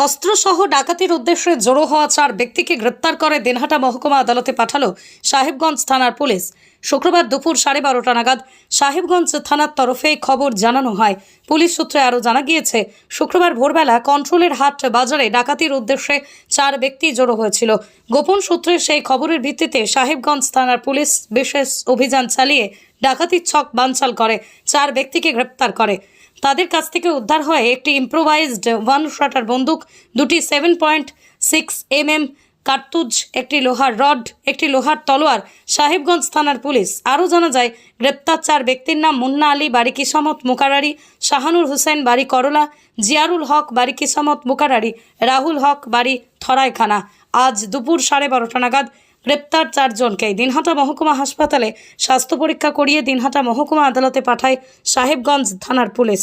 অস্ত্রসহ ডাকাতির উদ্দেশ্যে জড়ো হওয়া চার ব্যক্তিকে গ্রেপ্তার করে দিনহাটা মহকুমা আদালতে পাঠালো সাহেবগঞ্জ থানার পুলিশ। শুক্রবার দুপুর সাড়ে বারোটা নাগাদ সাহেবগঞ্জ থানার তরফে খবর জানানো হয় পুলিশ সূত্রে আরও জানা গিয়েছে, শুক্রবার ভোরবেলা কন্ট্রোলের হাট বাজারে ডাকাতির উদ্দেশ্যে চার ব্যক্তি জড়ো হয়েছিল। গোপন সূত্রে সেই খবরের ভিত্তিতে সাহেবগঞ্জ থানার পুলিশ বিশেষ অভিযান চালিয়ে ডাকাতির ছক বানচাল করে, চার ব্যক্তিকে গ্রেপ্তার করে। তাদের কাছ থেকে উদ্ধার হয় একটি ইম্প্রোভাইজড ওয়ান শাটার বন্দুক, দুটি seven point six M M কার্তুজ, একটি লোহার রড, একটি লোহার তলোয়ার, সাহেবগঞ্জ থানার পুলিশ। আরও জানা যায় গ্রেপ্তার চার ব্যক্তির নাম মুন্না আলী, বাড়ি কিসামত, মুকারারি, শাহানুর হোসেন, বাড়ি করলা, জিয়ারুল হক, বাড়ি কিসামত, মুকারারি, রাহুল হক, বাড়ি থরাইখানা। আজ দুপুর সাড়ে বারোটা নাগাদ গ্রেপ্তার চারজনকে দিনহাটা মহকুমা হাসপাতালে স্বাস্থ্য পরীক্ষা করিয়ে দিনহাটা মহকুমা আদালতে পাঠায় সাহেবগঞ্জ থানার পুলিশ।